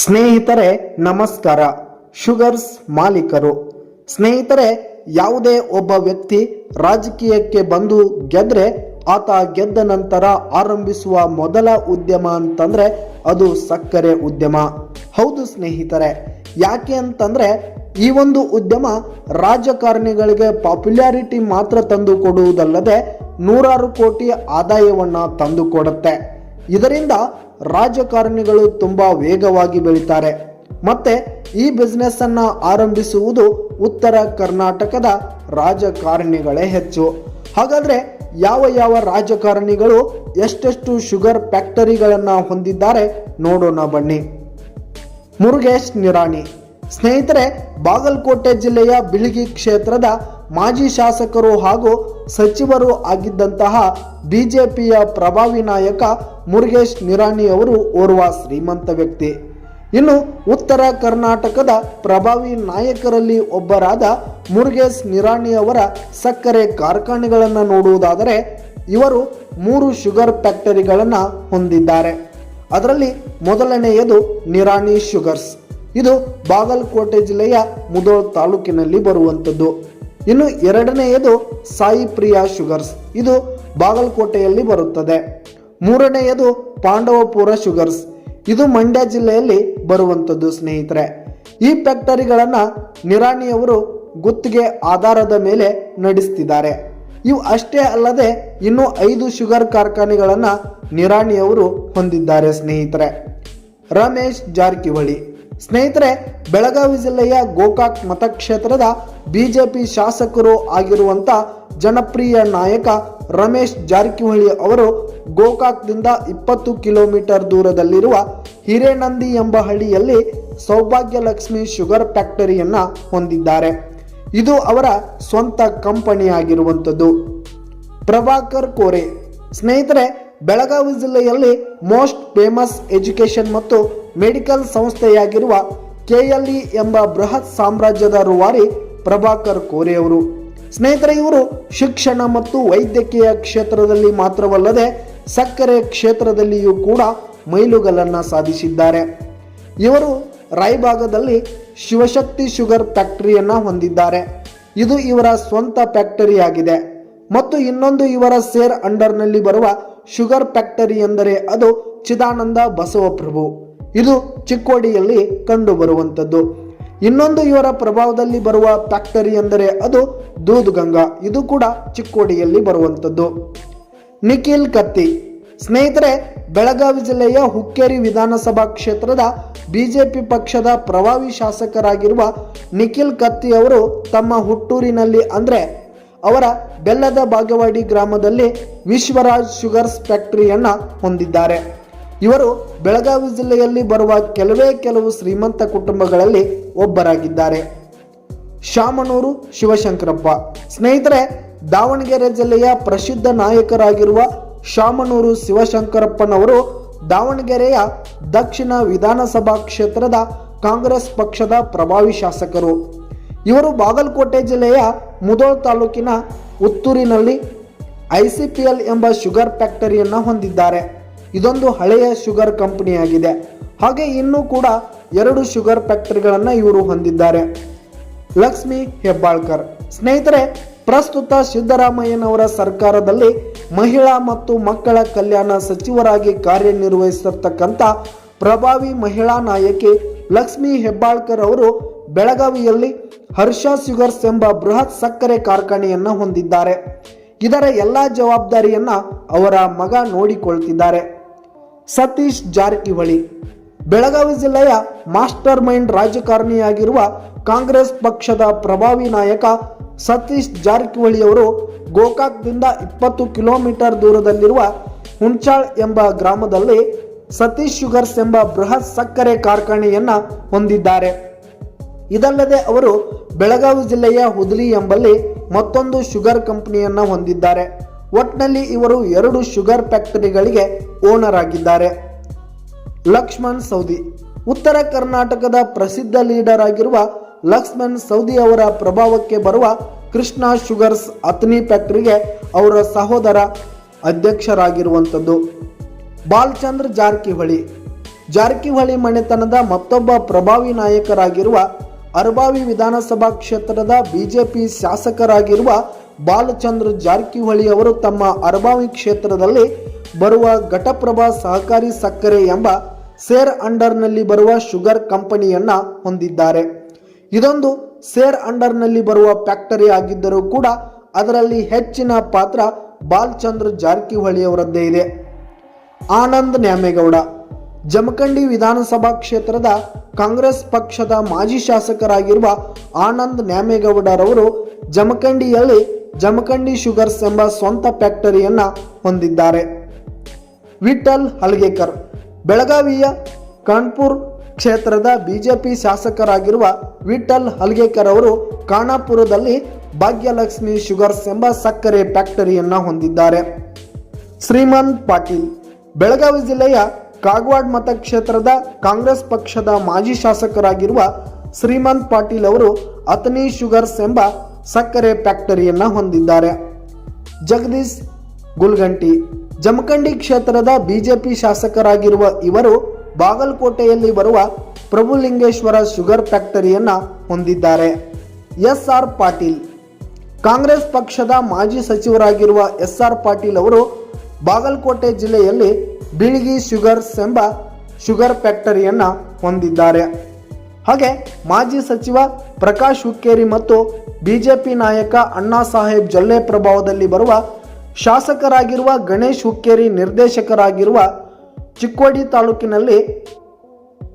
ಸ್ನೇಹಿತರೆ, ನಮಸ್ಕಾರ. ಶುಗರ್ಸ್ ಮಾಲೀಕರು. ಸ್ನೇಹಿತರೆ, ಯಾವುದೇ ಒಬ್ಬ ವ್ಯಕ್ತಿ ರಾಜಕೀಯಕ್ಕೆ ಬಂದು ಗೆದ್ರೆ ಆತ ಗೆದ್ದ ನಂತರ ಆರಂಭಿಸುವ ಮೊದಲ ಉದ್ಯಮ ಅಂತಂದ್ರೆ ಅದು ಸಕ್ಕರೆ ಉದ್ಯಮ. ಹೌದು ಸ್ನೇಹಿತರೆ, ಯಾಕೆ ಅಂತಂದ್ರೆ ಈ ಒಂದು ಉದ್ಯಮ ರಾಜಕಾರಣಿಗಳಿಗೆ ಪಾಪ್ಯುಲಾರಿಟಿ ಮಾತ್ರ ತಂದು ಕೊಡುವುದಲ್ಲದೆ ನೂರಾರು ಕೋಟಿ ಆದಾಯವನ್ನ ತಂದು ಕೊಡುತ್ತೆ. ಇದರಿಂದ ರಾಜಕಾರಣಿಗಳು ತುಂಬಾ ವೇಗವಾಗಿ ಬೆಳೀತಾರೆ. ಮತ್ತೆ ಈ ಬಿಸ್ನೆಸ್ ಅನ್ನು ಆರಂಭಿಸುವುದು ಉತ್ತರ ಕರ್ನಾಟಕದ ರಾಜಕಾರಣಿಗಳೇ ಹೆಚ್ಚು. ಹಾಗಾದ್ರೆ ಯಾವ ಯಾವ ರಾಜಕಾರಣಿಗಳು ಎಷ್ಟೆಷ್ಟು ಶುಗರ್ ಫ್ಯಾಕ್ಟರಿಗಳನ್ನು ಹೊಂದಿದ್ದಾರೆ ನೋಡೋಣ ಬನ್ನಿ. ಮುರುಗೇಶ್ ನಿರಾಣಿ. ಸ್ನೇಹಿತರೆ, ಬಾಗಲಕೋಟೆ ಜಿಲ್ಲೆಯ ಬಿಳಿಗಿ ಕ್ಷೇತ್ರದ ಮಾಜಿ ಶಾಸಕರು ಹಾಗೂ ಸಚಿವರು ಆಗಿದ್ದಂತಹ ಬಿಜೆಪಿಯ ಪ್ರಭಾವಿ ನಾಯಕ ಮುರುಗೇಶ್ ನಿರಾಣಿ ಅವರು ಓರ್ವ ಶ್ರೀಮಂತ ವ್ಯಕ್ತಿ. ಇನ್ನು ಉತ್ತರ ಕರ್ನಾಟಕದ ಪ್ರಭಾವಿ ನಾಯಕರಲ್ಲಿ ಒಬ್ಬರಾದ ಮುರುಗೇಶ್ ನಿರಾಣಿ ಅವರ ಸಕ್ಕರೆ ಕಾರ್ಖಾನೆಗಳನ್ನು ನೋಡುವುದಾದರೆ ಇವರು ಮೂರು ಶುಗರ್ ಫ್ಯಾಕ್ಟರಿಗಳನ್ನು ಹೊಂದಿದ್ದಾರೆ. ಅದರಲ್ಲಿ ಮೊದಲನೆಯದು ನಿರಾಣಿ ಶುಗರ್ಸ್. ಇದು ಬಾಗಲಕೋಟೆ ಜಿಲ್ಲೆಯ ಮುದೋಳ್ ತಾಲೂಕಿನಲ್ಲಿ ಬರುವಂಥದ್ದು. ಇನ್ನು ಎರಡನೆಯದು ಸಾಯಿ ಪ್ರಿಯಾ ಶುಗರ್ಸ್. ಇದು ಬಾಗಲಕೋಟೆಯಲ್ಲಿ ಬರುತ್ತದೆ. ಮೂರನೆಯದು ಪಾಂಡವಪುರ ಶುಗರ್ಸ್. ಇದು ಮಂಡ್ಯ ಜಿಲ್ಲೆಯಲ್ಲಿ ಬರುವಂಥದ್ದು, ಸ್ನೇಹಿತರೆ. ಈ ಫ್ಯಾಕ್ಟರಿಗಳನ್ನು ನಿರಾಣಿಯವರು ಗುತ್ತಿಗೆ ಆಧಾರದ ಮೇಲೆ ನಡೆಸ್ತಿದ್ದಾರೆ. ಇವು ಅಷ್ಟೇ ಅಲ್ಲದೆ ಇನ್ನು ಐದು ಶುಗರ್ ಕಾರ್ಖಾನೆಗಳನ್ನು ನಿರಾಣಿಯವರು ಹೊಂದಿದ್ದಾರೆ, ಸ್ನೇಹಿತರೆ. ರಮೇಶ್ ಜಾರಕಿಹೊಳಿ. ಸ್ನೇಹಿತರೆ, ಬೆಳಗಾವಿ ಜಿಲ್ಲೆಯ ಗೋಕಾಕ್ ಮತಕ್ಷೇತ್ರದ ಬಿಜೆಪಿ ಶಾಸಕರು ಆಗಿರುವಂಥ ಜನಪ್ರಿಯ ನಾಯಕ ರಮೇಶ್ ಜಾರಕಿಹೊಳಿ ಅವರು ಗೋಕಾಕ್ದಿಂದ ಇಪ್ಪತ್ತು ಕಿಲೋಮೀಟರ್ ದೂರದಲ್ಲಿರುವ ಹಿರೇನಂದಿ ಎಂಬ ಹಳ್ಳಿಯಲ್ಲಿ ಸೌಭಾಗ್ಯ ಲಕ್ಷ್ಮಿ ಶುಗರ್ ಫ್ಯಾಕ್ಟರಿಯನ್ನು ಹೊಂದಿದ್ದಾರೆ. ಇದು ಅವರ ಸ್ವಂತ ಕಂಪನಿಯಾಗಿರುವಂಥದ್ದು. ಪ್ರಭಾಕರ್ ಕೋರೆ, ಸ್ನೇಹಿತರೆ, ಬೆಳಗಾವಿ ಜಿಲ್ಲೆಯಲ್ಲಿ ಮೋಸ್ಟ್ ಫೇಮಸ್ ಎಜುಕೇಷನ್ ಮತ್ತು ಮೆಡಿಕಲ್ ಸಂಸ್ಥೆಯಾಗಿರುವ ಕೆಎಲ್ಇ ಎಂಬ ಬೃಹತ್ ಸಾಮ್ರಾಜ್ಯದ ರೂವಾರಿ ಪ್ರಭಾಕರ್ ಕೋರೆ ಅವರು ಸ್ನೇಹಿತರೆ, ಇವರು ಶಿಕ್ಷಣ ಮತ್ತು ವೈದ್ಯಕೀಯ ಕ್ಷೇತ್ರದಲ್ಲಿ ಮಾತ್ರವಲ್ಲದೆ ಸಕ್ಕರೆ ಕ್ಷೇತ್ರದಲ್ಲಿಯೂ ಕೂಡ ಮೈಲುಗಲ್ಲನ್ನು ಸಾಧಿಸಿದ್ದಾರೆ. ಇವರು ರಾಯಭಾಗದಲ್ಲಿ ಶಿವಶಕ್ತಿ ಶುಗರ್ ಫ್ಯಾಕ್ಟರಿಯನ್ನ ಹೊಂದಿದ್ದಾರೆ. ಇದು ಇವರ ಸ್ವಂತ ಫ್ಯಾಕ್ಟರಿ ಆಗಿದೆ ಮತ್ತು ಇನ್ನೊಂದು ಇವರ ಸೇರ್ ಅಂಡರ್ನಲ್ಲಿ ಬರುವ ಶುಗರ್ ಫ್ಯಾಕ್ಟರಿ ಎಂದರೆ ಅದು ಚಿದಾನಂದ ಬಸವಪ್ರಭು. ಇದು ಚಿಕ್ಕೋಡಿಯಲ್ಲಿ ಕಂಡುಬರುವಂಥದ್ದು. ಇನ್ನೊಂದು ಇವರ ಪ್ರಭಾವದಲ್ಲಿ ಬರುವ ಫ್ಯಾಕ್ಟರಿ ಎಂದರೆ ಅದು ದೂದ್ ಗಂಗಾ ಇದು ಕೂಡ ಚಿಕ್ಕೋಡಿಯಲ್ಲಿ ಬರುವಂಥದ್ದು. ನಿಖಿಲ್ ಕತ್ತಿ. ಸ್ನೇಹಿತರೆ, ಬೆಳಗಾವಿ ಜಿಲ್ಲೆಯ ಹುಕ್ಕೇರಿ ವಿಧಾನಸಭಾ ಕ್ಷೇತ್ರದ ಬಿಜೆಪಿ ಪಕ್ಷದ ಪ್ರಭಾವಿ ಶಾಸಕರಾಗಿರುವ ನಿಖಿಲ್ ಕತ್ತಿ ಅವರು ತಮ್ಮ ಹುಟ್ಟೂರಿನಲ್ಲಿ ಅಂದರೆ ಅವರ ಬೆಲ್ಲದ ಬಾಗವಾಡಿ ಗ್ರಾಮದಲ್ಲಿ ವಿಶ್ವರಾಜ್ ಶುಗರ್ಸ್ ಫ್ಯಾಕ್ಟರಿಯನ್ನು ಹೊಂದಿದ್ದಾರೆ. ಇವರು ಬೆಳಗಾವಿ ಜಿಲ್ಲೆಯಲ್ಲಿ ಬರುವ ಕೆಲವೇ ಕೆಲವು ಶ್ರೀಮಂತ ಕುಟುಂಬಗಳಲ್ಲಿ ಒಬ್ಬರಾಗಿದ್ದಾರೆ. ಶಾಮನೂರು ಶಿವಶಂಕರಪ್ಪ. ಸ್ನೇಹಿತರೆ, ದಾವಣಗೆರೆ ಜಿಲ್ಲೆಯ ಪ್ರಸಿದ್ಧ ನಾಯಕರಾಗಿರುವ ಶಾಮನೂರು ಶಿವಶಂಕರಪ್ಪನವರು ದಾವಣಗೆರೆಯ ದಕ್ಷಿಣ ವಿಧಾನಸಭಾ ಕ್ಷೇತ್ರದ ಕಾಂಗ್ರೆಸ್ ಪಕ್ಷದ ಪ್ರಭಾವಿ ಶಾಸಕರು. ಇವರು ಬಾಗಲಕೋಟೆ ಜಿಲ್ಲೆಯ ಮುದೋಳ್ ತಾಲೂಕಿನ ಉತ್ತೂರಿನಲ್ಲಿ ಐಸಿಪಿಎಲ್ ಎಂಬ ಶುಗರ್ ಫ್ಯಾಕ್ಟರಿಯನ್ನು ಹೊಂದಿದ್ದಾರೆ. ಇದೊಂದು ಹಳೆಯ ಶುಗರ್ ಕಂಪನಿಯಾಗಿದೆ ಹಾಗೆ ಇನ್ನೂ ಕೂಡ ಎರಡು ಶುಗರ್ ಫ್ಯಾಕ್ಟರಿಗಳನ್ನು ಇವರು ಹೊಂದಿದ್ದಾರೆ. ಲಕ್ಷ್ಮಿ ಹೆಬ್ಬಾಳ್ಕರ್. ಸ್ನೇಹಿತರೆ, ಪ್ರಸ್ತುತ ಸಿದ್ದರಾಮಯ್ಯನವರ ಸರ್ಕಾರದಲ್ಲಿ ಮಹಿಳಾ ಮತ್ತು ಮಕ್ಕಳ ಕಲ್ಯಾಣ ಸಚಿವರಾಗಿ ಕಾರ್ಯನಿರ್ವಹಿಸಿರ್ತಕ್ಕಂಥ ಪ್ರಭಾವಿ ಮಹಿಳಾ ನಾಯಕಿ ಲಕ್ಷ್ಮಿ ಹೆಬ್ಬಾಳ್ಕರ್ ಅವರು ಬೆಳಗಾವಿಯಲ್ಲಿ ಹರ್ಷ ಶುಗರ್ಸ್ ಎಂಬ ಬೃಹತ್ ಸಕ್ಕರೆ ಕಾರ್ಖಾನೆಯನ್ನು ಹೊಂದಿದ್ದಾರೆ. ಇದರ ಎಲ್ಲ ಜವಾಬ್ದಾರಿಯನ್ನು ಅವರ ಮಗ ನೋಡಿಕೊಳ್ತಿದ್ದಾರೆ. ಸತೀಶ್ ಜಾರಕಿಹೊಳಿ. ಬೆಳಗಾವಿ ಜಿಲ್ಲೆಯ ಮಾಸ್ಟರ್ ಮೈಂಡ್ ರಾಜಕಾರಣಿಯಾಗಿರುವ ಕಾಂಗ್ರೆಸ್ ಪಕ್ಷದ ಪ್ರಭಾವಿ ನಾಯಕ ಸತೀಶ್ ಜಾರಕಿಹೊಳಿ ಅವರು ಗೋಕಾಕ್ದಿಂದ ಇಪ್ಪತ್ತು ಕಿಲೋಮೀಟರ್ ದೂರದಲ್ಲಿರುವ ಹುಂಚಾಳ್ ಎಂಬ ಗ್ರಾಮದಲ್ಲಿ ಸತೀಶ್ ಶುಗರ್ಸ್ ಎಂಬ ಬೃಹತ್ ಸಕ್ಕರೆ ಕಾರ್ಖಾನೆಯನ್ನು ಹೊಂದಿದ್ದಾರೆ. ಇದಲ್ಲದೆ ಅವರು ಬೆಳಗಾವಿ ಜಿಲ್ಲೆಯ ಹುದಲಿ ಎಂಬಲ್ಲಿ ಮತ್ತೊಂದು ಶುಗರ್ ಕಂಪನಿಯನ್ನು ಹೊಂದಿದ್ದಾರೆ. ಒಟ್ನಲ್ಲಿ ಇವರು ಎರಡು ಶುಗರ್ ಫ್ಯಾಕ್ಟರಿಗಳಿಗೆ ಓನರ್ ಆಗಿದ್ದಾರೆ. ಲಕ್ಷ್ಮಣ್ ಸೌದಿ. ಉತ್ತರ ಕರ್ನಾಟಕದ ಪ್ರಸಿದ್ಧ ಲೀಡರ್ ಆಗಿರುವ ಲಕ್ಷ್ಮಣ್ ಸೌದಿ ಅವರ ಪ್ರಭಾವಕ್ಕೆ ಬರುವ ಕೃಷ್ಣ ಶುಗರ್ಸ್ ಅತ್ನಿ ಫ್ಯಾಕ್ಟರಿಗೆ ಅವರ ಸಹೋದರ ಅಧ್ಯಕ್ಷರಾಗಿರುವಂಥದ್ದು. ಬಾಲ್ಚಂದ್ರ ಜಾರಕಿಹೊಳಿ. ಜಾರಕಿಹೊಳಿ ಮನೆತನದ ಮತ್ತೊಬ್ಬ ಪ್ರಭಾವಿ ನಾಯಕರಾಗಿರುವ ಅರಬಾವಿ ವಿಧಾನಸಭಾ ಕ್ಷೇತ್ರದ ಬಿಜೆಪಿ ಶಾಸಕರಾಗಿರುವ ಬಾಲಚಂದ್ರ ಜಾರಕಿಹೊಳಿ ಅವರು ತಮ್ಮ ಅರಬಾವಿ ಕ್ಷೇತ್ರದಲ್ಲಿ ಬರುವ ಘಟಪ್ರಭಾ ಸಹಕಾರಿ ಸಕ್ಕರೆ ಎಂಬ ಸೇರ್ ಅಂಡರ್ನಲ್ಲಿ ಬರುವ ಶುಗರ್ ಕಂಪನಿಯನ್ನು ಹೊಂದಿದ್ದಾರೆ. ಇದೊಂದು ಸೇರ್ ಅಂಡರ್ನಲ್ಲಿ ಬರುವ ಫ್ಯಾಕ್ಟರಿ ಆಗಿದ್ದರೂ ಕೂಡ ಅದರಲ್ಲಿ ಹೆಚ್ಚಿನ ಪಾತ್ರ ಬಾಲ್ಚಂದ್ರ ಜಾರಕಿಹೊಳಿ ಅವರದ್ದೇ ಇದೆ. ಆನಂದ್ ನ್ಯಾಮೇಗೌಡ, ಜಮಖಂಡಿ ವಿಧಾನಸಭಾ ಕ್ಷೇತ್ರದ ಕಾಂಗ್ರೆಸ್ ಪಕ್ಷದ ಮಾಜಿ ಶಾಸಕರಾಗಿರುವ ಆನಂದ್ ನ್ಯಾಮೇಗೌಡರವರು ಜಮಖಂಡಿಯಲ್ಲಿ ಜಮಖಂಡಿ ಶುಗರ್ಸ್ ಎಂಬ ಸ್ವಂತ ಫ್ಯಾಕ್ಟರಿಯನ್ನ ಹೊಂದಿದ್ದಾರೆ. ವಿಠಲ್ ಹಲ್ಗೇಕರ್ ಬೆಳಗಾವಿಯ ಕಾನ್ಪುರ್ ಕ್ಷೇತ್ರದ ಬಿಜೆಪಿ ಶಾಸಕರಾಗಿರುವ ವಿಠಲ್ ಹಲ್ಗೇಕರ್ ಅವರು ಖಾನಾಪುರದಲ್ಲಿ ಭಾಗ್ಯಲಕ್ಷ್ಮಿ ಶುಗರ್ಸ್ ಎಂಬ ಸಕ್ಕರೆ ಫ್ಯಾಕ್ಟರಿಯನ್ನ ಹೊಂದಿದ್ದಾರೆ. ಶ್ರೀಮಂತ್ ಪಾಟೀಲ್, ಬೆಳಗಾವಿ ಜಿಲ್ಲೆಯ ಕಾಗವಾಡ್ ಮತಕ್ಷೇತ್ರದ ಕಾಂಗ್ರೆಸ್ ಪಕ್ಷದ ಮಾಜಿ ಶಾಸಕರಾಗಿರುವ ಶ್ರೀಮಂತ್ ಪಾಟೀಲ್ ಅವರು ಅತನಿ ಶುಗರ್ಸ್ ಎಂಬ ಸಕ್ಕರೆ ಫ್ಯಾಕ್ಟರಿಯನ್ನ ಹೊಂದಿದ್ದಾರೆ. ಜಗದೀಶ್ ಗುಲ್ಗಂಟಿ, ಜಮಖಂಡಿ ಕ್ಷೇತ್ರದ ಬಿಜೆಪಿ ಶಾಸಕರಾಗಿರುವ ಇವರು ಬಾಗಲಕೋಟೆಯಲ್ಲಿ ಬರುವ ಪ್ರಭುಲಿಂಗೇಶ್ವರ ಶುಗರ್ ಫ್ಯಾಕ್ಟರಿಯನ್ನ ಹೊಂದಿದ್ದಾರೆ. ಎಸ್ ಆರ್ ಪಾಟೀಲ್, ಕಾಂಗ್ರೆಸ್ ಪಕ್ಷದ ಮಾಜಿ ಸಚಿವರಾಗಿರುವ ಎಸ್ ಆರ್ ಪಾಟೀಲ್ ಅವರು ಬಾಗಲಕೋಟೆ ಜಿಲ್ಲೆಯಲ್ಲಿ ಬಿಳಿಗಿ ಶುಗರ್ಸ್ ಎಂಬ ಶುಗರ್ ಫ್ಯಾಕ್ಟರಿಯನ್ನ ಹೊಂದಿದ್ದಾರೆ. ಹಾಗೆ ಮಾಜಿ ಸಚಿವ ಪ್ರಕಾಶ್ ಹುಕ್ಕೇರಿ ಮತ್ತು ಬಿಜೆಪಿ ನಾಯಕ ಅಣ್ಣಾ ಸಾಹೇಬ್ ಜೊಲ್ಲೆ ಪ್ರಭಾವದಲ್ಲಿ ಬರುವ ಶಾಸಕರಾಗಿರುವ ಗಣೇಶ್ ಹುಕ್ಕೇರಿ ನಿರ್ದೇಶಕರಾಗಿರುವ ಚಿಕ್ಕೋಡಿ ತಾಲೂಕಿನಲ್ಲಿ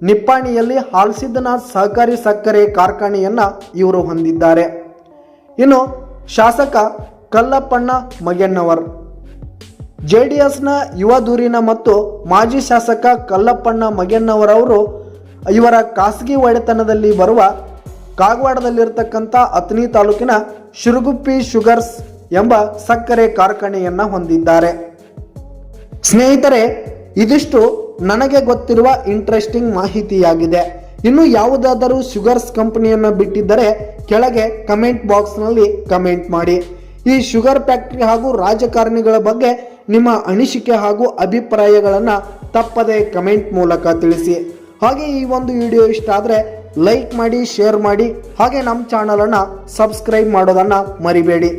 ನಿಪ್ಪಾಣಿಯಲ್ಲಿ ಹಾಲ್ಸಿದ್ದನಾಥ್ ಸಹಕಾರಿ ಸಕ್ಕರೆ ಕಾರ್ಖಾನೆಯನ್ನ ಇವರು ಹೊಂದಿದ್ದಾರೆ. ಇನ್ನು ಶಾಸಕ ಕಲ್ಲಪ್ಪಣ್ಣ ಮಗೆನ್ನವರ್ ಜೆ ಡಿ ಎಸ್ನ ಯುವ ದೂರಿನ ಮತ್ತು ಮಾಜಿ ಶಾಸಕ ಕಲ್ಲಪ್ಪಣ್ಣ ಮಗೆನ್ನವರವರು ಇವರ ಖಾಸಗಿ ಒಡೆತನದಲ್ಲಿ ಬರುವ ಕಾಗವಾಡದಲ್ಲಿರ್ತಕ್ಕಂಥ ಅತ್ನಿ ತಾಲೂಕಿನ ಶಿರುಗುಪ್ಪಿ ಶುಗರ್ಸ್ ಎಂಬ ಸಕ್ಕರೆ ಕಾರ್ಖಾನೆಯನ್ನು ಹೊಂದಿದ್ದಾರೆ. ಸ್ನೇಹಿತರೆ, ಇದಿಷ್ಟು ನನಗೆ ಗೊತ್ತಿರುವ ಇಂಟ್ರೆಸ್ಟಿಂಗ್ ಮಾಹಿತಿಯಾಗಿದೆ. ಇನ್ನು ಯಾವುದಾದರೂ ಶುಗರ್ಸ್ ಕಂಪನಿಯನ್ನು ಬಿಟ್ಟಿದ್ದರೆ ಕೆಳಗೆ ಕಮೆಂಟ್ ಬಾಕ್ಸ್ನಲ್ಲಿ ಕಮೆಂಟ್ ಮಾಡಿ. ಈ ಶುಗರ್ ಫ್ಯಾಕ್ಟ್ರಿ ಹಾಗೂ ರಾಜಕಾರಣಿಗಳ ಬಗ್ಗೆ ನಿಮ್ಮ ಅನಿಸಿಕೆ ಹಾಗೂ ಅಭಿಪ್ರಾಯಗಳನ್ನು ತಪ್ಪದೆ ಕಮೆಂಟ್ ಮೂಲಕ ತಿಳಿಸಿ. ಹಾಗೆ ಈ ಒಂದು ವಿಡಿಯೋ ಇಷ್ಟ ಆದರೆ ಲೈಕ್ ಮಾಡಿ ಶೇರ್ ಮಾಡಿ, ಹಾಗೆ ನಮ್ಮ ಚಾನಲನ್ನು ಸಬ್ಸ್ಕ್ರೈಬ್ ಮಾಡೋದನ್ನು ಮರಿಬೇಡಿ.